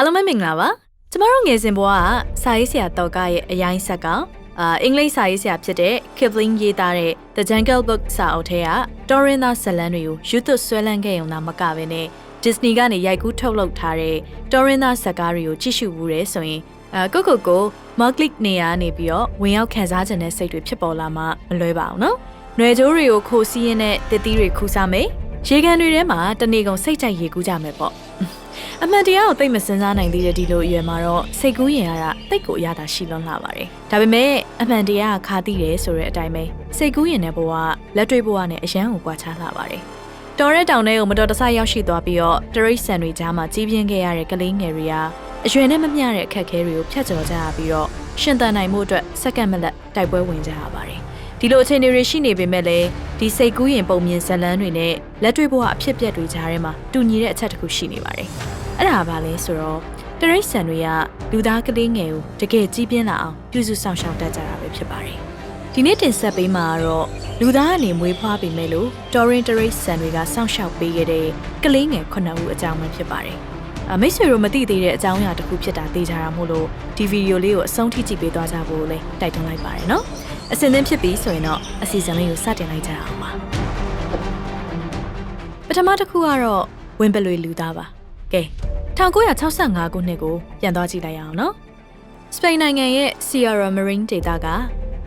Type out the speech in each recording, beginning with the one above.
အားလုံးပဲမင်္ဂလာပါကျမတို့ငယ်စဉ်ဘဝကစာရေးဆရာတော်ကရဲ့အရင်ဆက်ကအာအင်္ဂလိပ်စာရေးဆရာဖြစ်တဲ့ Kipling ရေးသားတဲ့ The Jungle Book စာအုပ်ထဲကတော်ရင်သားဇာတ်လမ်းတွေကိုယူသွဆွဲလန်းခဲ့ရုံသာမကဘဲနဲ့ Disney ကနေရိုက်ကူးထုတ်လုပ်ထားတဲ့တော်ရင်သားဇာတ်ကားတွေကိုကြည့်ရှုဘူးတယ်ဆိုရင်အာကိုကိုကို Marklick နေရာနေပြီးတော့ဝင်ရောက်ခံစားခြင်းတဲ့စိတ်တွေဖြစ်ပေါ်လာမှမလွဲပါဘူးနော်။ຫນွေကြိုးတွေကိုခိုးစီးရင်းနဲ့တစ်သီးတွေခူးစားမယ်။ရေကန်တွေထဲမှာတနေကုန်စိတ်ကြိုက်ရေကူးကြမယ်ပေါ့။ အမှန်တရားကိုသိမစင်စားနိုင်သေးတဲ့ဒီလိုအရွယ်မှာတော့စိတ်ကူးရင်ရတာတိတ်ကိုအရသာရှိလွန်းလာပါတယ်။ဒါပေမဲ့အမှန်တရားကခါသိတယ်ဆိုတဲ့အတိုင်းပဲစိတ်ကူးရင်တဲ့ဘဝလက်တွေ့ဘဝနဲ့အရန်ကိုကွာခြားလာပါတယ်။တော်တဲ့တောင်ထဲကိုမတော်တဆရောက်ရှိသွားပြီးတော့တရိတ်ဆန်တွေကြားမှာကြီးပြင်းခဲ့ရတဲ့ကလေးငယ်တွေဟာအရွယ်နဲ့မမျှတဲ့အခက်အခဲတွေကိုဖျက်ကျော်ကြရပြီးတော့ရှင်သန်နိုင်မှုအတွက်စက္ကန့်မလက်တိုက်ပွဲဝင်ကြရပါတယ်။ဒီလိုအခြေအနေတွေရှိနေပေမဲ့လည်းဒီစိတ်ကူးရင်ပုံမြင်ဇလန်းတွေနဲ့လက်တွေ့ဘဝအဖြစ်အပျက်တွေကြားထဲမှာတူညီတဲ့အချက်တစ်ခုရှိနေပါတယ်။ အဲ့ဒါဘာလဲဆိုတော့တရိတ်ဆန်တွေကလူသားကလေးငယ်ကိုတကယ်ကြီးပြင်းလာအောင်ပြုစုဆောင်ရှောက်တတ်ကြတာပဲဖြစ်ပါတယ်ဒီနေ့တင်ဆက်ပေးမှာကတော့လူသားအနေမွေးဖွားပေမဲ့လို့တော်ရင်တရိတ်ဆန်တွေကစောင့်ရှောက်ပေးခဲ့တဲ့ကလေးငယ်ခုနှစ်ဦးအကြောင်းပဲဖြစ်ပါတယ်အမိတ်ဆွေတို့မသိသေးတဲ့အကြောင်းအရာတစ်ခုဖြစ်တာသိကြတာမို့လို့ဒီဗီဒီယိုလေးကိုအဆုံးထိကြည့်ပေးသွားကြဖို့လည်းတိုက်တွန်းလိုက်ပါတယ်နော်အစင်သင်းဖြစ်ပြီဆိုရင်တော့အစီအစဉ်လေးကိုစတင်လိုက်ကြအောင်ပါပထမတစ်ခုကတော့ဝင်းပလွေလူသားပါကဲ 1965ခုနှစ်ကိုပြန်သွားကြည့်လိုက်ရအောင်နော်။စပိန်နိုင်ငံရဲ့ Sierra Marine ဒေသက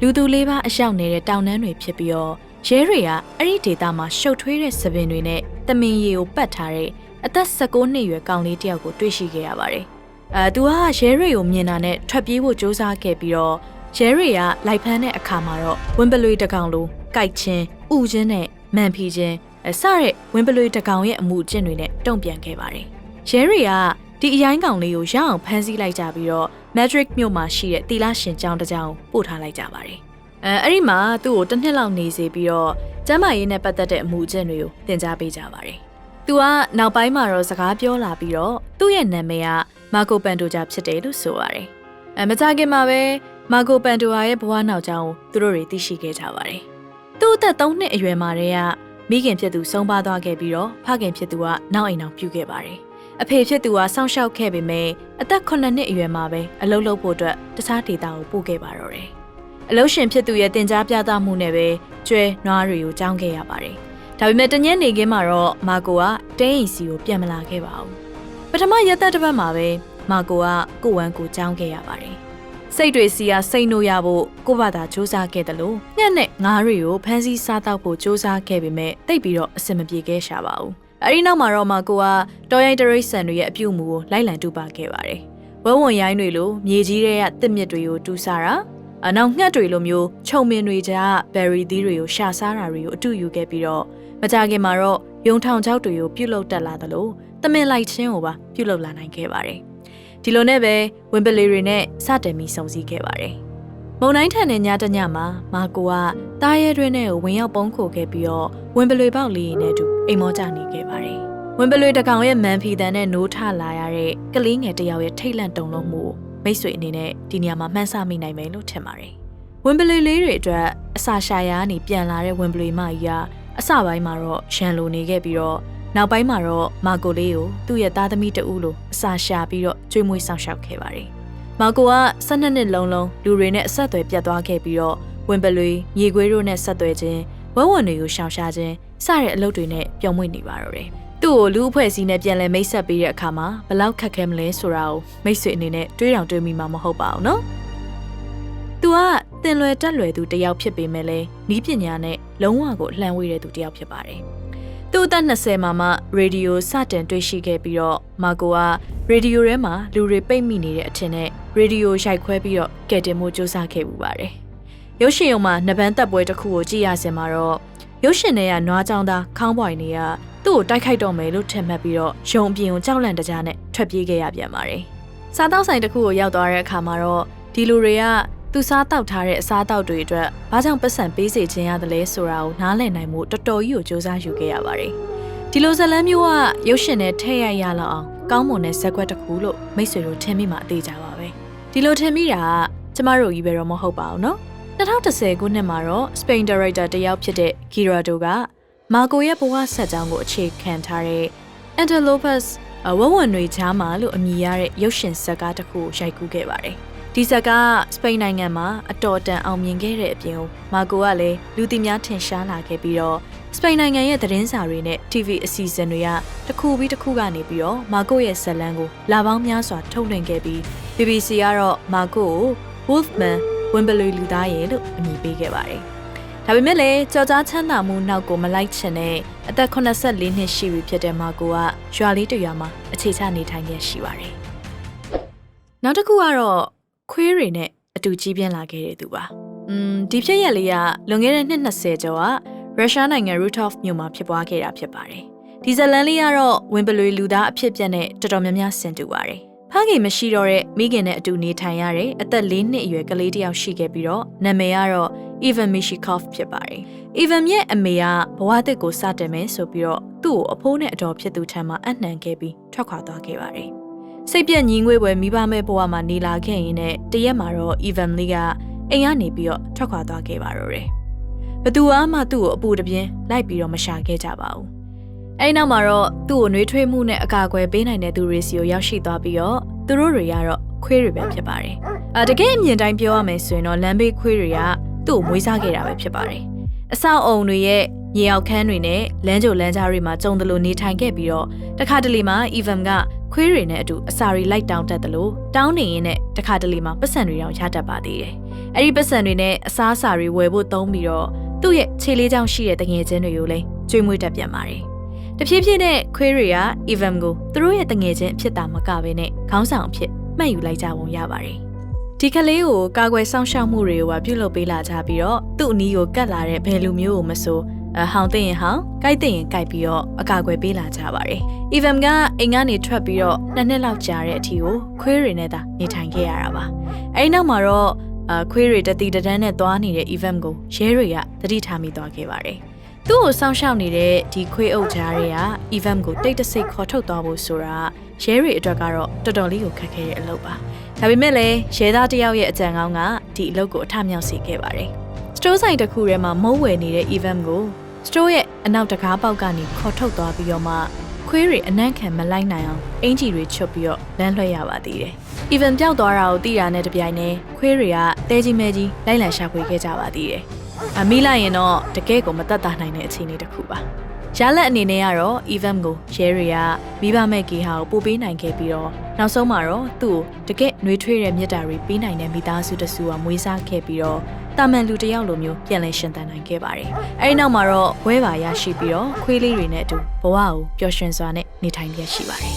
လူသူလေးပါအရောက်နေတဲ့တောင်တန်းတွေဖြစ်ပြီးတော့ရဲတွေကအဲ့ဒီဒေသမှာရှုပ်ထွေးတဲ့သပင်တွေနဲ့တမင်ရီကိုပတ်ထားတဲ့အသက်16နှစ်ရွယ်ကောင်လေးတယောက်ကိုတွေ့ရှိခဲ့ရပါတယ်။အဲသူကရဲတွေကိုမြင်တာနဲ့ထွက်ပြေးဖို့ကြိုးစားခဲ့ပြီးတော့ရဲတွေကလိုက်ဖမ်းတဲ့အခါမှာတော့ဝင်းပလွေတကောင်လိုကြိုက်ချင်းဥချင်းနဲ့မန်ဖီချင်းအစတဲ့ဝင်းပလွေတကောင်ရဲ့အမှုအကျင့်တွေနဲ့တုံ့ပြန်ခဲ့ပါတယ်။ ရဲတွေကဒီအရိုင်းကောင်လေးကိုရအောင်ဖမ်းဆီးလိုက်ကြပြီးတော့ Madrid မြို့မှာရှိတဲ့တီလာရှင်ကျောင်းတစ်ကျောင်းပို့ထားလိုက်ကြပါတယ်။အဲအဲ့ဒီမှာသူ့ကိုတစ်နှစ်လောက်နေစေပြီးတော့ကျမ်းမာရေးနဲ့ပတ်သက်တဲ့အမှုအကျင့်တွေကိုသင်ကြားပေးကြပါတယ်။သူကနောက်ပိုင်းမှာတော့စကားပြောလာပြီးတော့သူ့ရဲ့နာမည်ကမာကိုပန်တိုဂျာဖြစ်တယ်လို့ဆိုပါတယ်။အဲမကြခင်မှာပဲမာကိုပန်တိုယာရဲ့ဘဝနောက်ကျောင်းကိုသူတို့တွေသိရှိခဲ့ကြပါတယ်။သူ့အသက်3နှစ်အရွယ်မှာတည်းကမိခင်ဖြစ်သူဆုံးပါသွားခဲ့ပြီးတော့ဖခင်ဖြစ်သူကနောက်အိမ်အောင်ပြုခဲ့ပါတယ်။ အဖေဖြစ်သူကစောင့်ရှောက်ခဲ့ပေမဲ့အသက်9နှစ်အရွယ်မှာပဲအလုပ်လုပ်ဖို့အတွက်တခြားဒေသကိုပို့ခဲ့ပါတော့တယ်။အလုပ်ရှင်ဖြစ်သူရဲ့တင် जा ပြသမှုနဲ့ပဲကျွဲနွားတွေကိုကြောင်းခဲ့ရပါတယ်။ဒါပေမဲ့တညက်နေခင်းမှာတော့မာကိုကတင်းအိမ်စီကိုပြန်မလာခဲ့ပါဘူး။ပထမရက်သက်တစ်ပတ်မှာပဲမာကိုကကိုဝမ်းကိုကြောင်းခဲ့ရပါတယ်။စိတ်တွေစီကစိတ်နိုးရဖို့ကိုဘာသာစူးစမ်းခဲ့တယ်လို့ညက်နဲ့ငါးတွေကိုဖမ်းဆီးစားတောက်ဖို့စူးစမ်းခဲ့ပေမဲ့တိတ်ပြီးတော့အဆင်မပြေခဲ့ရှာပါဘူး အဲဒီနောက်မှာတော့မှကိုကတော်ရိုင်းတရိတ်ဆန်တွေရဲ့အပြုတ်မှုကိုလိုက်လံတူပါခဲ့ပါတယ်။ဝဲဝင်ရိုင်းတွေလိုမြေကြီးတွေကတစ်မြစ်တွေကိုတူးစားတာအနောက်ငှက်တွေလိုမျိုးခြုံမင်တွေကြားဘယ်ရီသီးတွေကိုရှာစားတာတွေကိုအတူယူခဲ့ပြီးတော့မကြခင်မှာတော့ယုံထောင်ချောက်တွေကိုပြုတ်လုတက်လာသလိုတမင်လိုက်ချင်းကိုပါပြုတ်လုလာနိုင်ခဲ့ပါတယ်။ဒီလိုနဲ့ပဲဝင်ပလီတွေနဲ့စတင်ပြီးစုံစည်းခဲ့ပါတယ်။ မုံတိုင်းထန်တဲ့ညတညမှာမာကိုကတားရဲတွင်းထဲကိုဝင်ရောက်ပုန်းခိုခဲ့ပြီးတော့ဝင်ပလွေပေါက်လေးနဲ့အတူအိမ်မောကြနေခဲ့ပါတယ်။ဝင်ပလွေတကောင်ရဲ့မန်ဖီတန်နဲ့နိုးထလာရတဲ့ကလေးငယ်တယောက်ရဲ့ထိတ်လန့်တုန်လှုပ်မှုမိတ်ဆွေအနေနဲ့ဒီနေရာမှာမှန်းဆမိနိုင်မယ်လို့ထင်ပါတယ်။ဝင်ပလွေလေးတွေအတွက်အစာရှာရာကနေပြန်လာတဲ့ဝင်ပလွေမကြီးကအစပိုင်းမှာတော့ရန်လိုနေခဲ့ပြီးတော့နောက်ပိုင်းမှာတော့မာကိုလေးကိုသူ့ရဲ့သားသမီးတဦးလိုအစာရှာပြီးတော့ကျွေးမွေးဆောင်ရှောက်ခဲ့ပါတယ်။ မောင်ကိုက12နှစ်လုံးလုံးလူတွေနဲ့အဆက်အသွယ်ပြတ်သွားခဲ့ပြီးတော့ဝင်ပလွေမြေခွေးတို့နဲ့ဆက်သွယ်ခြင်းဝဲဝန်တွေကိုရှောင်ရှားခြင်းစတဲ့အလုပ်တွေနဲ့ပျော်မွေ့နေပါတော့တယ်။သူ့ကိုလူအဖွဲ့အစည်းနဲ့ပြန်လည်မိတ်ဆက်ပေးတဲ့အခါမှာဘလောက်ခက်ခဲမလဲဆိုတာကိုမိတ်ဆွေအနေနဲ့တွေးတောင်တွေးမိမှာမဟုတ်ပါဘူးနော်။ तू ကတင်လွယ်တက်လွယ်သူတယောက်ဖြစ်ပေမဲ့လည်းနီးပညာနဲ့လုံးဝကိုလှမ်းဝေးတဲ့သူတယောက်ဖြစ်ပါတယ်။ သူ့အသက်20မှာမှရေဒီယိုစတင်တွေ့ရှိခဲ့ပြီးတော့မာကိုကရေဒီယိုထဲမှာလူတွေပိတ်မိနေတဲ့အထင်နဲ့ရေဒီယိုရိုက်ခွဲပြီးတော့ကယ်တင်မှုစူးစမ်းခဲ့ပူပါတယ်။ရုပ်ရှင်ရုံမှာနဘန်းတက်ပွဲတစ်ခုကိုကြည့်ရစင်မှာတော့ရုပ်ရှင်ထဲကနွားချောင်းသားခေါင်းပွိုင်တွေကသူ့ကိုတိုက်ခိုက်တော့မယ်လို့ထင်မှတ်ပြီးတော့ရုံအပြင်ကိုကြောက်လန့်တကြားနဲ့ထွက်ပြေးခဲ့ရပြန်ပါတယ်။စားတောက်ဆိုင်တစ်ခုကိုရောက်သွားတဲ့အခါမှာတော့ဒီလူတွေက သူစားတောက်ထားတဲ့အစားတောက်တွေအတွက်ဘာကြောင့်ပတ်စံပေးစေခြင်းရတယ်လဲဆိုတာကိုနားလည်နိုင်မှုတော်တော်ကြီးကိုစူးစမ်းယူခဲ့ရပါတယ်။ဒီလိုဇလန်းမျိုးကရုပ်ရှင်နဲ့ထည့်ရရလောက်အောင်ကောင်းမွန်တဲ့ဇက်ကွက်တစ်ခုလို့မိတ်ဆွေတို့ထင်မိမှအသေးကြပါပဲ။ဒီလိုထင်မိတာကကျမတို့ကြီးပဲတော့မဟုတ်ပါဘူးနော်။2010ခုနှစ်မှာတော့ Spain Director တယောက်ဖြစ်တဲ့ Girardo ကမာကိုရဲ့ဘဝဆက်ကြောင်းကိုအခြေခံထားတဲ့ Antelopes အဝဝွန်တွေချားမှာလို့အမည်ရတဲ့ရုပ်ရှင်ဇာတ်ကားတစ်ခုကိုရိုက်ကူးခဲ့ပါတယ်။ ဒီဇာတ်ကားစပိန်နိုင်ငံမှာအတော်တန်အောင်မြင်ခဲ့တဲ့အပြင်မာကိုကလည်းလူသိများထင်ရှားလာခဲ့ပြီးတော့စပိန်နိုင်ငံရဲ့သတင်းစာတွေနဲ့ TV အစီအစဉ်တွေကတစ်ခုပြီးတစ်ခုကနေပြီးတော့မာကိုရဲ့ဇာတ်လမ်းကိုလာပေါင်းများစွာထုတ်လွှင့်ခဲ့ပြီး BBC ကတော့မာကိုကို Wolfman ဝင်းဘလွေလူသားရဲ့လို့အမည်ပေးခဲ့ပါတယ်။ဒါပေမဲ့လည်းကြော်ကြားချမ်းသာမှုနောက်ကိုမလိုက်ချင်တဲ့အသက်84နှစ်ရှိပြီဖြစ်တဲ့မာကိုကရွာလေးတစ်ရွာမှာအခြေချနေထိုင်ခဲ့ရှိပါတယ်။နောက်တစ်ခုကတော့ ခွေးတွေနဲ့အတူကြီးပြင်းလာခဲ့တဲ့သူပါ။อืมဒီဖြစ်ရက်လေးကလွန်ခဲ့တဲ့နှစ်20ကျော်ကရုရှားနိုင်ငံရူထော့ဖ်မြို့မှာဖြစ်ပွားခဲ့တာဖြစ်ပါတယ်။ဒီဇလန်လေးကတော့ဝင်းဘလွေလူသားအဖြစ်ပြက်နဲ့တော်တော်များများဆင်တူပါတယ်။ဖခင်မရှိတော့တဲ့မိခင်နဲ့အတူနေထိုင်ရတဲ့အသက်၄နှစ်အရွယ်ကလေးတစ်ယောက်ရှိခဲ့ပြီးတော့နာမည်ကတော့ Ivan Mishikov ဖြစ်ပါတယ်။ Ivan ရဲ့အမေကဘဝတစ်ကိုစတင်မယ်ဆိုပြီးတော့သူ့ကိုအဖိုးနဲ့အတော်ဖြစ်သူထံမှအနှံခဲ့ပြီးထွက်ခွာသွားခဲ့ပါတယ်။ စိတ်ပြက်ညီငွေပွဲမိဘမဲ့ဘဝမှာနေလာခဲ့ရင်နဲ့တရက်မှာတော့ Ivan Lee ကအိမ်ကနေပြီးတော့ထွက်ခွာသွားခဲ့ပါတော့တယ်။ဘသူမှသူ့ကိုအပူတပြင်းလိုက်ပြီးတော့မရှာခဲ့ကြပါဘူး။အဲဒီနောက်မှာတော့သူ့ကိုနှွေးထွေးမှုနဲ့အကာအကွယ်ပေးနိုင်တဲ့သူတွေစီကိုရောက်ရှိသွားပြီးတော့သူတို့တွေကတော့ခွေးတွေပဲဖြစ်ပါတယ်။အဲတကယ်အမြင်တိုင်းပြောရမယ်ဆိုရင်တော့လမ်းဘေးခွေးတွေကသူ့ကိုမွေးစားခဲ့တာပဲဖြစ်ပါတယ်။အဆောက်အုံတွေရဲ့မြေအောက်ခန်းတွေနဲ့လမ်းကြိုလမ်းကြားတွေမှာကြုံတယ်လို့နေထိုင်ခဲ့ပြီးတော့တခါတလေမှာ Evan က ခွေးတွေနဲ့အတူအစာတွေလိုက်တောင်းတတ်တယ်လို့တောင်းနေရင်နဲ့တခါတလေမှာပတ်စံတွေတောင်ရတတ်ပါသေးတယ်။အဲ့ဒီပတ်စံတွေနဲ့အစားအစာတွေဝယ်ဖို့သုံးပြီးတော့သူ့ရဲ့ခြေလေးချောင်းရှိတဲ့တငယ်ချင်းတွေကိုလည်းကျွေးမွေးတတ်ပြန်ပါတယ်။တဖြည်းဖြည်းနဲ့ခွေးတွေက Evan ကိုသူတို့ရဲ့တငယ်ချင်းအဖြစ်တာမကဘဲနဲ့ခေါင်းဆောင်အဖြစ်မှတ်ယူလိုက်ကြပုံရပါတယ်။ဒီကလေးကိုကာကွယ်စောင့်ရှောက်မှုတွေကိုပါပြုလုပ်ပေးလာကြပြီးတော့သူ့အနီးကိုကတ်လာတဲ့ဘယ်လူမျိုးကိုမဆိုအ ဟောင်းသိရင်ဟောင်း၊ကြိုက်သိရင်ကြိုက်ပြီးတော့အကာအကွယ်ပေးလာကြပါတယ်။ Evan ကအိမ်ကနေထွက်ပြီးတော့နှစ်နှစ်လောက်ကြာတဲ့အထိကိုခွေးတွေနဲ့သာနေထိုင်ခဲ့ရတာပါ။အဲဒီနောက်မှာတော့အခွေးတွေတတိတန်းနဲ့သွားနေတဲ့ Evan ကိုရဲတွေကတတိထားမိသွားခဲ့ပါတယ်။သူ့ကိုစောင့်ရှောက်နေတဲ့ဒီခွေးအုပ်ကြားတွေက Evan ကိုတိတ်တဆိတ်ခေါ်ထုတ်သွားဖို့ဆိုတာရဲတွေအတွက်ကတော့တော်တော်လေးကိုခက်ခဲတဲ့အလုပ်ပါ။ဒါပေမဲ့လည်းရဲသားတယောက်ရဲ့အကြံကောင်းကဒီအလုပ်ကိုအထမြောက်စေခဲ့ပါတယ်။ စတိုးဆိုင်တစ်ခုထဲမှာမုံဝယ်နေတဲ့ Evan ကိုစတိုးရဲ့အနောက်တကားပေါက်ကနေခေါ်ထုတ်သွားပြီးတော့မှခွေးတွေအနံ့ခံမလိုက်နိုင်အောင်အင်ဂျီတွေချွတ်ပြီးတော့လမ်းလွှဲရပါသေးတယ်။ Even ပျောက်သွားတာကိုသိတာနဲ့တပြိုင်နက်ခွေးတွေကတဲကြီးမဲကြီးလိုက်လံရှာဖွေခဲ့ကြပါသေးတယ်။အမိလိုက်ရင်တော့တကယ်ကိုမတတ်တာနိုင်တဲ့အခြေအနေတစ်ခုပါ။ရလက်အနေနဲ့ကတော့ Even ကိုရဲတွေကမိဘမဲ့ဂီဟာကိုပို့ပေးနိုင်ခဲ့ပြီးတော့နောက်ဆုံးမှာတော့သူ့ကိုတကယ်နှွေးထွေးတဲ့မြတ်တာတွေပေးနိုင်တဲ့မိသားစုတစုကမွေးစားခဲ့ပြီးတော့ တာမန်လူတစ်ယောက်လိုမျိုးပြန်လည်ရှင်သန်နိုင်ခဲ့ပါတယ်။အဲဒီနောက်မှာတော့ဝဲပါရရှိပြီးတော့ခွေးလေးတွေနဲ့အတူဘဝကိုပျော်ရွှင်စွာနဲ့နေထိုင်ရရှိပါတယ်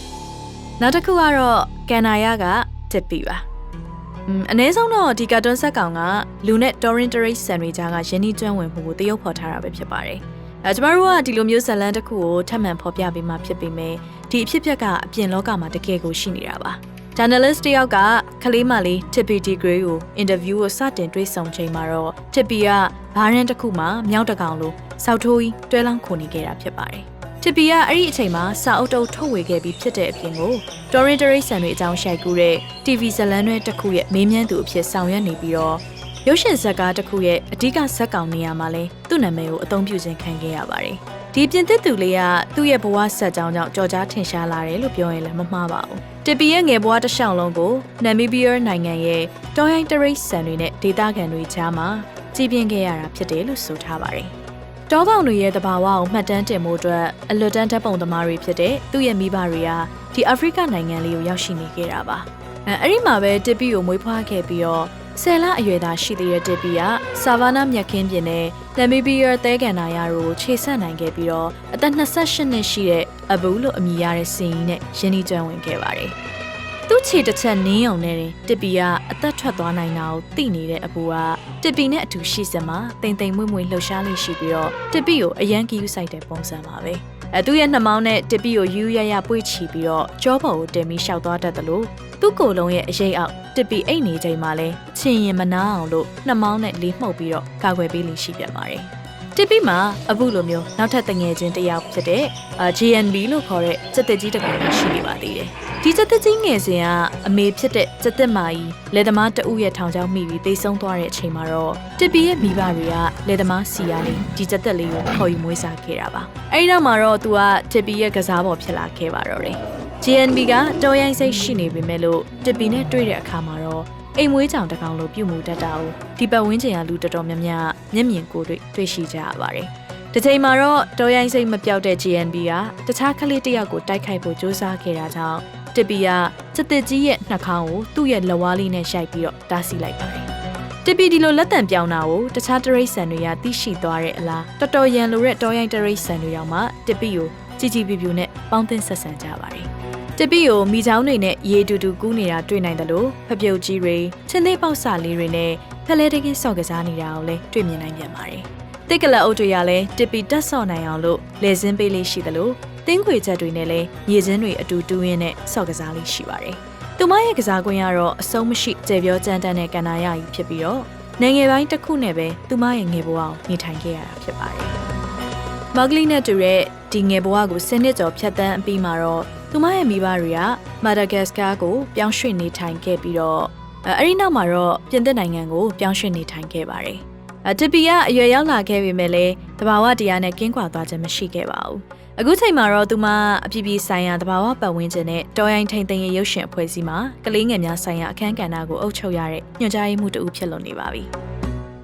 ။နောက်တစ်ခုကတော့ကန်နာယာကတစ်ပီပါ။อืมအနည်းဆုံးတော့ဒီကာတွန်းဆက်ကောင်ကလူနဲ့ Torrent Race ဆန်တွေကြားကယင်းနှီးကျွမ်းဝင်မှုကိုတရုပ်ဖော်ထားတာပဲဖြစ်ပါတယ်။အဲကျမတို့ကဒီလိုမျိုးဇာတ်လမ်းတစ်ခုကိုထပ်မံဖော်ပြပေးမှဖြစ်ပေမဲ့ဒီအဖြစ်အပျက်က အပြင်လောကမှာတကယ်ကိုရှိနေတာပါ။ journalist တယောက်ကခလေးမလေး Tippy Degree ကို interview ကိုစတင်တွေ့ဆုံချိန်မှာတော့ Tippy ကဘားရန်တစ်ခုမှာမြောက်တကောင်လိုစောက်ထိုးကြီးတွဲလောင်းခုန်နေခဲ့တာဖြစ်ပါတယ်။ Tippy ကအဲ့ဒီအချိန်မှာစာအုပ်တုပ်ထုတ်ဝေခဲ့ပြီးဖြစ်တဲ့အပြင်ကို Torrent Race ဆန်တွေအကြောင်းရှိုက်ကူးတဲ့ TV ဇာတ်လမ်းတွေတစ်ခုရဲ့မေးမြန်းသူအဖြစ်ဆောင်ရွက်နေပြီးတော့ရုပ်ရှင်ဇာတ်ကားတစ်ခုရဲ့အဓိကဇာတ်ကောင်နေရာမှာလဲသူ့နာမည်ကိုအသုံးပြုခြင်းခံခဲ့ရပါတယ်။ ဒီပြင်သစ်သူလေးကသူ့ရဲ့ဘဝဆက်ကြောင်းကြောင့်ကြော်ကြားထင်ရှားလာတယ်လို့ပြောရင်လည်းမမှားပါဘူး။တစ်ပီရဲ့ငယ်ဘဝတစ်လျှောက်လုံးကိုနမီဘီယာနိုင်ငံရဲ့တောရိုင်းတရိတ်ဆန်တွေနဲ့ဒေသခံတွေကြားမှာကြည်ပြင်းခဲ့ရတာဖြစ်တယ်လို့ဆိုထားပါတယ်။တောကောင်တွေရဲ့တဘာဝကိုမှတ်တမ်းတင်ဖို့အတွက်အလွတ်တန်းဓာတ်ပုံသမားတွေဖြစ်တဲ့သူ့ရဲ့မိဘတွေကဒီအာဖရိကနိုင်ငံလေးကိုရောက်ရှိနေခဲ့တာပါ။အဲအဲ့ဒီမှာပဲတစ်ပီကိုမွေးဖွားခဲ့ပြီးတော့ ဆယ်လအရွယ်သားရှိသေးတဲ့တစ်ပီကဆာဗာနာမြက်ခင်းပြင်နဲ့နမီဘီယာသဲကန်နာယာတို့ခြေဆက်နိုင်ခဲ့ပြီးတော့အသက်28နှစ်ရှိတဲ့အဘူလို့အမည်ရတဲ့စင်ကြီးနဲ့ရင်းနှီးကျွမ်းဝင်ခဲ့ပါတယ်။သူ့ခြေတစ်ချက်နင်းအောင်နဲ့တစ်ပီကအသက်ထွက်သွားနိုင်တာကိုသိနေတဲ့အဘူကတစ်ပီနဲ့အတူရှိစမှာတိမ်တိမ်မွေ့မွေ့လှုပ်ရှားလေးရှိပြီးတော့တစ်ပီကိုအရန်ကီးယူဆိုင်တဲ့ပုံစံပါပဲ။ အဲသူ့ရဲ့နှမောင်းနဲ့တစ်ပီကိုယူရရပွေ့ချီပြီးတော့ကြောပေါ်ကိုတင်ပြီးရှောက်သွားတတ်တယ်လို့သူ့ကိုယ်လုံးရဲ့အရေးအောက်တစ်ပီအိတ်နေချိန်မှာလဲချင်းရင်မနာအောင်လို့နှမောင်းနဲ့လေးမှုတ်ပြီးတော့ကာကွယ်ပေးလိရှိပြန်ပါတယ်တစ်ပြီးမှာအခုလိုမျိုးနောက်ထပ်တငယ်ချင်းတစ်ယောက်ဖြစ်တဲ့အာ GNB လို့ခေါ်တဲ့စက်သက်ကြီးတစ်ကောင်ရှိနေပါသေးတယ် ဒီစက်သက်ကြီးငယ်စဉ်ကအမေဖြစ်တဲ့စက်သက်မာကြီးလက်သမားတဦးရဲ့ထောင်ချောင်းမိပြီးတိတ်ဆုံးသွားတဲ့အချိန်မှာတော့တစ်ပြီးရဲ့မိဘတွေကလက်သမားစီယာလေးဒီစက်သက်လေးကိုခေါ်ယူမွေးစားခဲ့တာပါအဲဒီနောက်မှာတော့သူကတစ်ပြီးရဲ့ကစားပေါ်ဖြစ်လာခဲ့ပါတော့တယ် GNB ကတော်ရိုင်းစိတ်ရှိနေပေမဲ့လို့တစ်ပီနဲ့တွေ့တဲ့အခါမှာတော့အိမ်မွေးကြောင်တစ်ကောင်လိုပြုတ်မှုတတ်တာကိုဒီပတ်ဝန်းကျင်ကလူတော်တော်များများမျက်မြင်ကိုယ်တွေ့တွေ့ရှိကြရပါတယ်။ဒီချိန်မှာတော့တော်ရိုင်းစိတ်မပြောက်တဲ့ GNB ကတခြားကလေးတစ်ယောက်ကိုတိုက်ခိုက်ဖို့ကြိုးစားခဲ့တာကြောင့် တစ်ပီကစက်တစ်ကြီးရဲ့နှာခေါင်းကိုသူ့ရဲ့လက်ဝါးလေးနဲ့ရှိုက်ပြီးတော့တားဆီးလိုက်ပါတယ်။တစ်ပီဒီလိုလက်တံပြောင်းတာကိုတခြားတရိတ်ဆန်တွေကသိရှိသွားတဲ့အလားတော်တော်ရန်လိုတဲ့တော်ရိုင်းတရိတ်ဆန်တွေတောင်မှတစ်ပီကိုကြည်ကြည်ပြူပြူနဲ့ပေါင်းသင်းဆက်ဆံကြပါတယ်။တပီကိုမိချောင်းတွေနဲ့ရေတူတူကူးနေတာတွေ့နိုင်တယ်လို့ဖပြုတ်ကြီးတွေချင်းသေးပေါက်စာလေးတွေနဲ့ဖလဲတကင်းဆော့ကစားနေတာကိုလည်းတွေ့မြင်နိုင်ပြန်ပါတယ်။တစ်ကလအုပ်တွေကလည်းတပီတက်ဆော့နိုင်အောင်လို့လေစင်းပေးလေးရှိတယ်လို့ တင်းခွေချက်တွေနဲ့လည်းရေစင်းတွေအတူတူရင်းနဲ့ဆော့ကစားလေးရှိပါတယ်။သူမရဲ့ကစားကွင်းကတော့အဆုံးမရှိကျေပြောကြမ်းတမ်းတဲ့ကန္နာရကြီးဖြစ်ပြီးတော့နိုင်ငံပိုင်းတစ်ခုနဲ့ပဲသူမရဲ့ငယ်ဘဝကိုနေထိုင်ခဲ့ရတာဖြစ်ပါတယ်။မဂလီနဲ့တူတဲ့ဒီငယ်ဘဝကိုဆယ်နှစ်ကျော်ဖြတ်တန်းအပြီးမှာတော့သူမရဲ့မိဘတွေကမာဒါဂတ်စကာကိုပြောင်းရွှေ့နေထိုင်ခဲ့ပြီးတော့အဲဒီနောက်မှာတော့ပြင်သစ်နိုင်ငံကိုပြောင်းရွှေ့နေထိုင်ခဲ့ပါတယ်။အတပီကအရွယ်ရောက်လာခဲ့ပေမဲ့လည်းတဘာဝတရားနဲ့ကင်းကွာသွားခြင်းမရှိခဲ့ပါဘူး။ အခုချိန်မှာတော့သူမအပြည်ပြည်ဆိုင်ရာတဘာဝပတ်ဝန်းကျင်နဲ့တော်ရိုင်းထိန်သိမ်းရေးရုပ်ရှင်အဖွဲ့အစည်းမှာကလေးငယ်များဆိုင်ရာအခန်းကဏ္ဍကိုအုပ်ချုပ်ရတဲ့ညွှန်ကြားရေးမှူးတဦးဖြစ်လွန်နေပါပြီ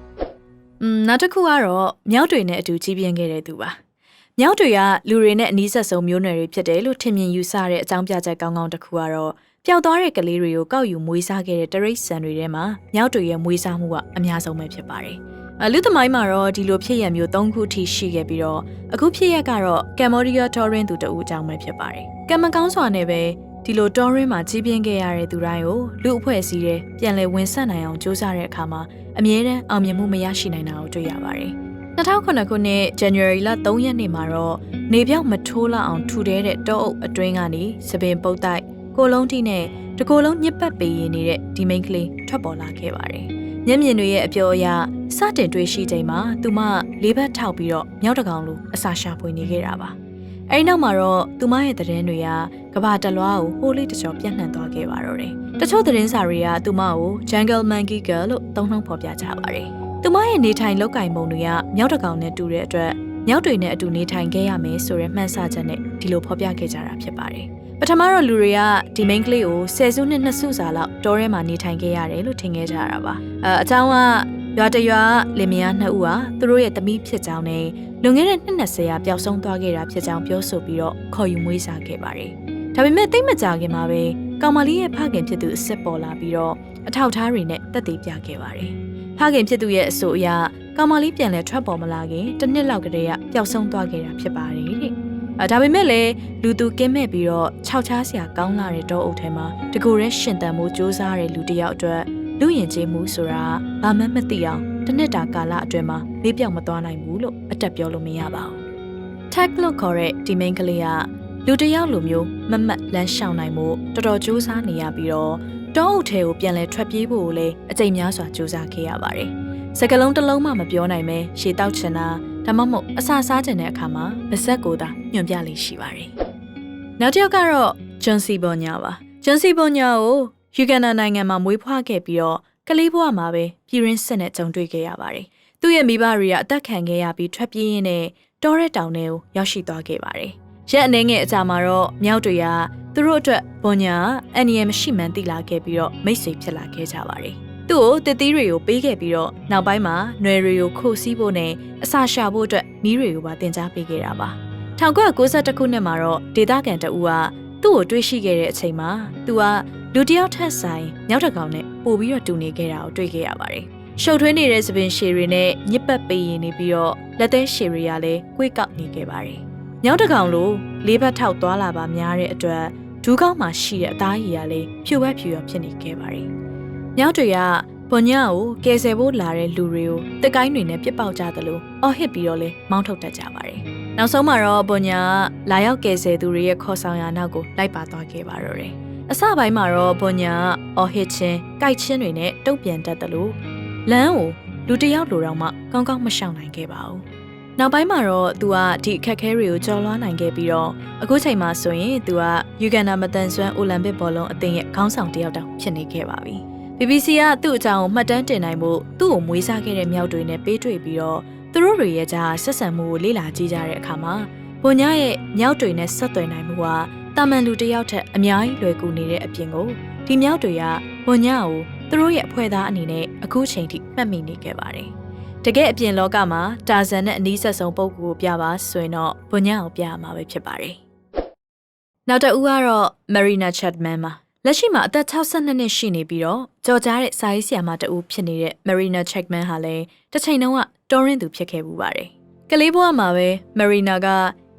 ။อืมနောက်တစ်ခုကတော့မြောက်တွေနဲ့အတူကြီးပြင်းခဲ့တဲ့သူပါ။မြောက်တွေကလူတွေနဲ့အနီးဆက်ဆုံးမျိုးနွယ်တွေဖြစ်တယ်လို့ထင်မြင်ယူဆတဲ့အကြောင်းပြချက်ကောင်းကောင်းတစ်ခုကတော့ပျောက်သွားတဲ့ကလေးတွေကိုကောက်ယူမွေးစားခဲ့တဲ့တရိတ်ဆန်တွေထဲမှာမြောက်တွေရဲ့မွေးစားမှုကအများဆုံးပဲဖြစ်ပါတယ်။ အလူသမိုင်းမှာတော့ဒီလိုဖြစ်ရမျိုး၃ခုထိရှိခဲ့ပြီးတော့အခုဖြစ်ရကတော့ကမ်ဘောဒီးယားတော်ရင်သူတဦးအကြောင်းပဲဖြစ်ပါတယ်။ကံမကောင်းစွာနဲ့ပဲဒီလိုတော်ရင်မှာကြီးပြင်းခဲ့ရတဲ့သူတိုင်းကိုလူအဖွဲ့အစည်းတွေပြန်လည်ဝင်ဆက်နိုင်အောင်စူးစမ်းတဲ့အခါမှာအမြဲတမ်းအောင်မြင်မှုမရရှိနိုင်တာကိုတွေ့ရပါတယ်။2009ခုနှစ် January လ3ရက်နေ့မှာတော့နေပြောက်မထိုးလောက်အောင်ထူတဲတဲ့တောအုပ်အတွင်းကနေစပင်ပုတ်တိုက်ကိုလုံးထိနဲ့တကိုယ်လုံးညစ်ပတ်ပေးရင်နေတဲ့ဒီမိန်းကလေးထွက်ပေါ်လာခဲ့ပါတယ်။မျက်မြင်တွေရဲ့အပြောအရ စတင်တွေ့ရှိချိန်မှာသူမလေးဘက်ထောက်ပြီးတော့မြောက်တကောင်လိုအစာရှာဖွေနေခဲ့တာပါ။အဲဒီနောက်မှာတော့သူမရဲ့သတင်းတွေကကဘာတလွားကိုဟိုးလေးတကြောပြန့်နှံ့သွားခဲ့ပါတော့တယ်။တချို့သတင်းစာတွေကသူမကို Jungle Monkey Girl လို့သုံးနှုန်းဖော်ပြကြပါတယ်။သူမရဲ့နေထိုင်လောက်ကင်ပုံတွေကမြောက်တကောင်နဲ့တူတဲ့အတွက်မြောက်တွေနဲ့အတူနေထိုင်ခဲ့ရမယ်ဆိုတဲ့မှန်းဆချက်နဲ့ဒီလိုဖော်ပြခဲ့ကြတာဖြစ်ပါတယ်။ပထမတော့လူတွေကဒီ main ကလေးကိုဆယ်စုနှစ်နှစ်စုစာလောက်တောထဲမှာနေထိုင်ခဲ့ရတယ်လို့ထင်ခဲ့ကြတာပါ။အဲအကြောင်းက ရွာတရွာလင်မယားနှစ်ဦးဟာသူတို့ရဲ့သမီးဖြစ်ကြောင်းနဲ့လွန်ခဲ့တဲ့နှစ်20ရာပျောက်ဆုံးသွားခဲ့တာဖြစ်ကြောင်းပြောဆိုပြီးတော့ခေါ်ယူမွေးစားခဲ့ပါတယ်။ဒါပေမဲ့တိတ်မကြခင်မှာပဲကောင်မလေးရဲ့ဖခင်ဖြစ်သူအစ်စ်ပေါ်လာပြီးတော့အထောက်အထားတွေနဲ့တက်သေးပြခဲ့ပါတယ်။ဖခင်ဖြစ်သူရဲ့အဆိုအရကောင်မလေးပြန်လဲထွက်ပေါ်မလာခင်တစ်နှစ်လောက်ကတည်းကပျောက်ဆုံးသွားခဲ့တာဖြစ်ပါတယ်တဲ့။အဲဒါပေမဲ့လည်းလူသူကင်းမဲ့ပြီးတော့ခြောက်ချားစရာကောင်းလာတဲ့တောအုပ်ထဲမှာတကူရဲရှင်တန်မှုစူးစမ်းတဲ့လူတစ်ယောက်အတွက် လူယဉ်ကျေးမှုဆိုတာဘာမှမသိအောင်တစ်နှစ်တာကာလအတွင်းမှာလေးပြောင်မသွားနိုင်ဘူးလို့အတက်ပြောလို့မရပါဘူး။ tag လို့ခေါ်တဲ့ဒီ main ကလေးကလူတစ်ယောက်လိုမျိုးမမတ်လမ်းရှောင်နိုင်မှုတော်တော်စူးစမ်းနေရပြီးတော့တောအုပ်ထဲကိုပြန်လဲထွက်ပြေးဖို့ကိုလည်းအကြိမ်များစွာစူးစမ်းခဲ့ရပါတယ်။စကလုံးတစ်လုံးမှမပြောနိုင်ပဲရှေတောက်ချင်တာဒါမှမဟုတ်အစာစားချင်တဲ့အခါမှာပါဇက်ကိုသာညွှန်ပြလေးရှိပါတယ်။နောက်တစ်ယောက်ကတော့ဂျွန်စီဘောညာပါ။ဂျွန်စီဘောညာကို ယူဂန်နာနိုင်ငံမှာမွေးဖွားခဲ့ပြီးတော့ကလေးဘဝမှာပဲပြည်ရင်းစစ်နဲ့ကြုံတွေ့ခဲ့ရပါတယ်။သူ့ရဲ့မိဘတွေကအသက်ခံခဲ့ရပြီးထွက်ပြေးရင်းနဲ့တောရဲတောင်ထဲကိုရောက်ရှိသွားခဲ့ပါတယ်။ရက်အနေငယ်အကြာမှာတော့မြောက်တွေကသူတို့အတွက်ဘွန်ညာအန်နီယယ်မရှိမှန်းသိလာခဲ့ပြီးတော့မိတ်ဆွေဖြစ်လာခဲ့ကြပါတယ်။သူ့ကိုတစ်သီးတွေကိုပေးခဲ့ပြီးတော့နောက်ပိုင်းမှာຫນွယ်တွေကိုခိုးစီးဖို့နဲ့အစာရှာဖို့အတွက်မီးတွေကိုပါတင် जा ပေးခဲ့တာပါ။1992ခုနှစ်မှာတော့ဒေတာကန်တအူက သူ့ကိုတွေ့ရှိခဲ့တဲ့အချိန်မှာသူကလူတစ်ယောက်ထက်ဆိုင်မြောက်တစ်ကောင်နဲ့ပို့ပြီးတော့တူနေခဲ့တာကိုတွေ့ခဲ့ရပါတယ်။ရှုပ်ထွေးနေတဲ့သပင်ရှည်တွေနဲ့ညစ်ပတ်ပေးရင်နေပြီးတော့လက်သေးရှည်တွေကလည်းကွေ့ကောက်နေခဲ့ပါတယ်။မြောက်တစ်ကောင်လိုလေးဘက်ထောက်သွားလာပါများတဲ့အတွက်ဒူးကောင်းမှာရှိတဲ့အသားရည်ကလည်းဖြူဝက်ဖြူရဖြစ်နေခဲ့ပါတယ်။မြောက်တွေက ဘွန်ညာကိုကယ်ဆယ်ဖို့လာတဲ့လူတွေကိုတက်ကိုင်းတွေနဲ့ပြစ်ပေါက်ကြသလိုအော်ဟစ်ပြီးတော့လဲမောင်းထုတ်တတ်ကြပါတယ်။နောက်ဆုံးမှာတော့ဘွန်ညာကလာရောက်ကယ်ဆယ်သူတွေရဲ့ခေါ်ဆောင်ရာနောက်ကိုလိုက်ပါသွားခဲ့ပါတော့တယ်။အစပိုင်းမှာတော့ဘွန်ညာကအော်ဟစ်ချင်း၊ကြိုက်ချင်းတွေနဲ့တုံ့ပြန်တတ်သလိုလမ်းကိုလူတစ်ယောက်လိုတော့မှကောင်းကောင်းမရှောင်နိုင်ခဲ့ပါဘူး။နောက်ပိုင်းမှာတော့သူကဒီအခက်အခဲတွေကိုကျော်လွှားနိုင်ခဲ့ပြီးတော့အခုချိန်မှာဆိုရင်သူကယူဂန်နာမတန်ဆွမ်းအိုလံပစ်ဘောလုံးအသင်းရဲ့ခေါင်းဆောင်တစ်ယောက်တောင်ဖြစ်နေခဲ့ပါပြီ။ BBC ကသူ့အကြောင်းကိုမှတ်တမ်းတင်နိုင်ဖို့သူ့ကိုမွေးစားခဲ့တဲ့မြောက်တွေနဲ့ပေးတွေ့ပြီးတော့သူတို့တွေရဲ့ကြားဆက်ဆံမှုကိုလေ့လာကြည့်ကြတဲ့အခါမှာဘွန်ညာရဲ့မြောက်တွေနဲ့ဆက်သွယ်နိုင်မှုကတာမန်လူတစ်ယောက်ထက်အများကြီးလွယ်ကူနေတဲ့အပြင်ကိုဒီမြောက်တွေကဘွန်ညာကိုသူတို့ရဲ့အဖွဲ့သားအနေနဲ့အခုချိန်ထိမှတ်မိနေခဲ့ပါတယ်။တကယ်အပြင်လောကမှာတာဇန်နဲ့အနီးဆက်ဆုံးပုံကိုပြပါဆိုရင်တော့ဘွန်ညာကိုပြရမှာပဲဖြစ်ပါတယ်။နောက်တစ်ဦးကတော့ Marina Chatman ပါ။ လက်ရှိမှာအသက်62နှစ်ရှိနေပြီးတော့ကြော်ကြားတဲ့စာရေးဆရာမတဦးဖြစ်နေတဲ့ Marina Chatman ဟာလည်းတစ်ချိန်တုန်းကတော်ရင်သူဖြစ်ခဲ့ပူပါတယ်။ကလေးဘဝမှာပဲ Marina က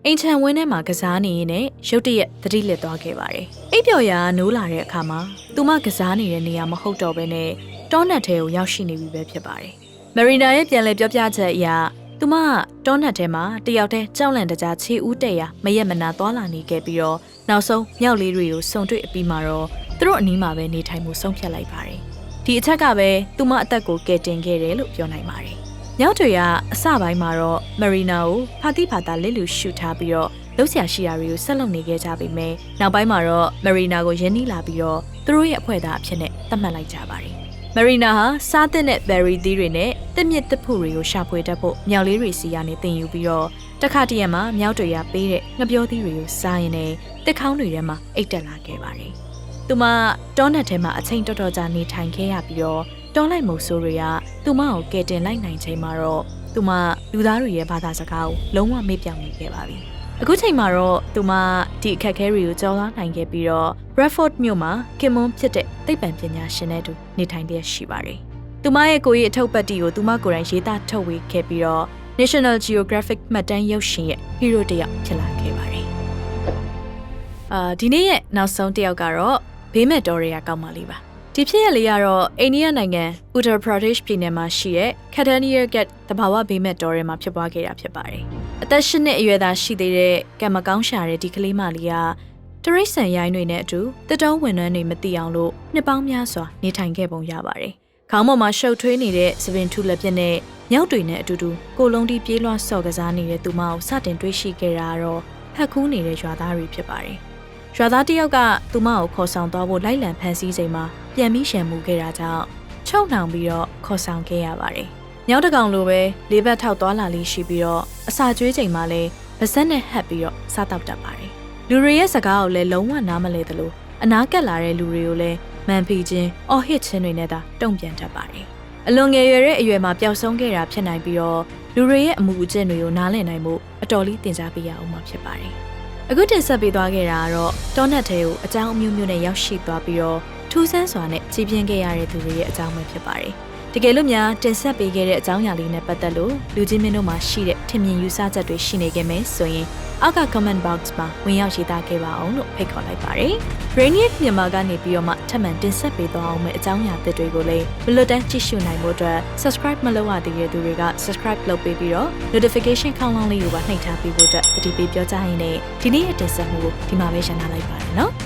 အိမ်ချန်ဝင်းထဲမှာကစားနေရင်းနဲ့ရုတ်တရက်သတိလစ်သွားခဲ့ပါတယ်။အိပ်ပျော်ရာနိုးလာတဲ့အခါမှာသူမကစားနေတဲ့နေရာမဟုတ်တော့ဘဲနဲ့တောနက်ထဲကိုရောက်ရှိနေပြီပဲဖြစ်ပါတယ်။ Marina ရဲ့ပြန်လည်ပြောပြချက်အရသူမကတောနက်ထဲမှာတယောက်တည်းကြောက်လန့်တကြားခြေဦးတက်ရာမရက်မနာသွားလာနေခဲ့ပြီးတော့ နောက်ဆုံးမြောက်လေးတွေကိုစုံတွေ့အပြီးမှာတော့သူတို့အနီးမှာပဲနေထိုင်မှုဆုံးဖြတ်လိုက်ပါတယ်။ဒီအချက်ကပဲသူမအသက်ကိုကယ်တင်ခဲ့တယ်လို့ပြောနိုင်ပါတယ်။မြောက်တွေကအစပိုင်းမှာတော့မရီနာကိုဖာတိဖာတာလစ်လူရှူထားပြီးတော့လှုပ်ရှားရှိရာတွေကိုဆက်လုပ်နေခဲ့ကြပေမယ့်နောက်ပိုင်းမှာတော့မရီနာကိုယင်းနှီးလာပြီးတော့သူတို့ရဲ့အဖွဲ့သားအဖြစ်နဲ့သတ်မှတ်လိုက်ကြပါတယ်။မရီနာဟာစားတဲ့နဲ့ဘယ်ရီသီးတွေနဲ့တစ်မြစ်တစ်ဖူတွေကိုရှာဖွေတတ်ဖို့မြောက်လေးတွေစီကနေတင်ယူပြီးတော့ တခါတည်းမှာမြောက်တွေကပေးတဲ့ငပြောသီးတွေကိုစားရင်လည်းတစ်ခေါင်းတွေထဲမှာအိတ်တက်လာခဲ့ပါတယ်။သူမတောနက်ထဲမှာအချိန်တော်တော်ကြာနေထိုင်ခဲ့ရပြီးတော့တောလိုက်မို့ဆိုးတွေကသူမကိုကယ်တင်လိုက်နိုင်ချိန်မှာတော့သူမလူသားတွေရဲ့ဘာသာစကားကိုလုံးဝမေ့ပြောင်နေခဲ့ပါပြီ။အခုချိန်မှာတော့သူမဒီအခက်အခဲတွေကိုကြော်လွှားနိုင်ခဲ့ပြီးတော့ Bradford မြို့မှာခင်မွန်းဖြစ်တဲ့သိပ္ပံပညာရှင်နဲ့တူနေထိုင်တဲ့ရှိပါတယ်။သူမရဲ့ကိုယ်ရေးအထုပ်ပတ်တီကိုသူမကိုယ်တိုင်ရေးသားထုတ်ဝေခဲ့ပြီးတော့ National Geographic မှတ်တမ်းရုပ်ရှင်ရဲ့ hero တစ်ယောက်ဖြစ်လာခဲ့ပါတယ်။အာဒီနေ့ရဲ့နောက်ဆုံးတစ်ယောက်ကတော့ဘေးမဲ့တော်ရရကောက်မလေးပါ။ဒီဖြစ်ရလေးကတော့အိန္ဒိယနိုင်ငံ Uttar Pradesh ပြည်နယ်မှာရှိတဲ့ Katania Ghat တဘာဝဘေးမဲ့တော်ရဲမှာဖြစ်ပွားခဲ့တာဖြစ်ပါတယ်။အသက်၈နှစ်အရွယ်သားရှိသေးတဲ့ကံမကောင်းရှာတဲ့ဒီကလေးမလေးကတရိတ်ဆန်ရိုင်းတွေနဲ့အတူတတုံးဝန်ထမ်းတွေမသိအောင်လို့နှစ်ပေါင်းများစွာနေထိုင်ခဲ့ပုံရပါတယ်။ ခေါင်းပေါ်မှာရှုပ်ထွေးနေတဲ့သပင်ထူလက်ပြက်နဲ့မြောက်တွေနဲ့အတူတူကိုလုံးတီပြေးလွှားဆော့ကစားနေတဲ့သူမကိုစတင်တွေးရှိခဲ့တာကတော့ဖက်ခူးနေတဲ့ရွာသားတွေဖြစ်ပါတယ်။ရွာသားတစ်ယောက်ကသူမကိုခေါ်ဆောင်သွားဖို့လိုက်လံဖန်ဆီးချိန်မှာပြန်ပြီးရှံမှုခဲ့တာကြောင့်ချုပ်နှောင်ပြီးတော့ခေါ်ဆောင်ခဲ့ရပါတယ်။မြောက်တကောင်လိုပဲလေးဘက်ထောက်သွားလာလေးရှိပြီးတော့အစာကျွေးချိန်မှာလည်းပါဇက်နဲ့ဟပ်ပြီးတော့စားတောက်တတ်ပါတယ်။လူတွေရဲ့စကားကိုလည်းလုံးဝနားမလဲသလိုအနားကပ်လာတဲ့လူတွေကိုလည်း မန်ဖီခြင်းအော်ဟစ်ခြင်းတွေနဲ့သာတုံ့ပြန်တတ်ပါတယ်။အလွန်ငယ်ရွယ်တဲ့အရွယ်မှာပျောက်ဆုံးခဲ့တာဖြစ်နိုင်ပြီးတော့လူတွေရဲ့အမှုအကျင့်တွေကိုနားလည်နိုင်မှုအတော်လေးတင် जा ပေးရအောင်မှာဖြစ်ပါတယ်။အခုတင်ဆက်ပေးသွားခဲ့တာကတော့တောနက်ထဲကိုအကြောင်းအမျိုးမျိုးနဲ့ရောက်ရှိသွားပြီးတော့ထူးဆန်းစွာနဲ့ကြီးပြင်းခဲ့ရတဲ့သူတွေရဲ့အကြောင်းပဲဖြစ်ပါတယ်။ တကယ်လို့များတင်ဆက်ပေးခဲ့တဲ့အကြောင်းအရာလေးနဲ့ပတ်သက်လို့လူချင်းမင်းတို့မှာရှိတဲ့ထင်မြင်ယူဆချက်တွေရှိနေခဲ့မယ်ဆိုရင်အောက်က comment box မှာဝင်ရောက်ရေးသားခဲ့ပါအောင်လို့ဖိတ်ခေါ်လိုက်ပါတယ်။ Rainier မြန်မာကနေပြီးတော့မှထပ်မံတင်ဆက်ပေးသွားအောင်မယ့်အကြောင်းအရာသစ်တွေကိုလည်းဘလွတ်တန်းကြည့်ရှုနိုင်ဖို့အတွက် subscribe မလုပ်ရသေးတဲ့သူတွေက subscribe လုပ်ပေးပြီးတော့ notification ခေါင်းလောင်းလေးကိုပါနှိပ်ထားပေးဖို့အတွက်တတိပေးပြောကြားရင်းနဲ့ဒီနေ့ရဲ့တင်ဆက်မှုကိုဒီမှာပဲရှင်းထားလိုက်ပါတယ်နော်။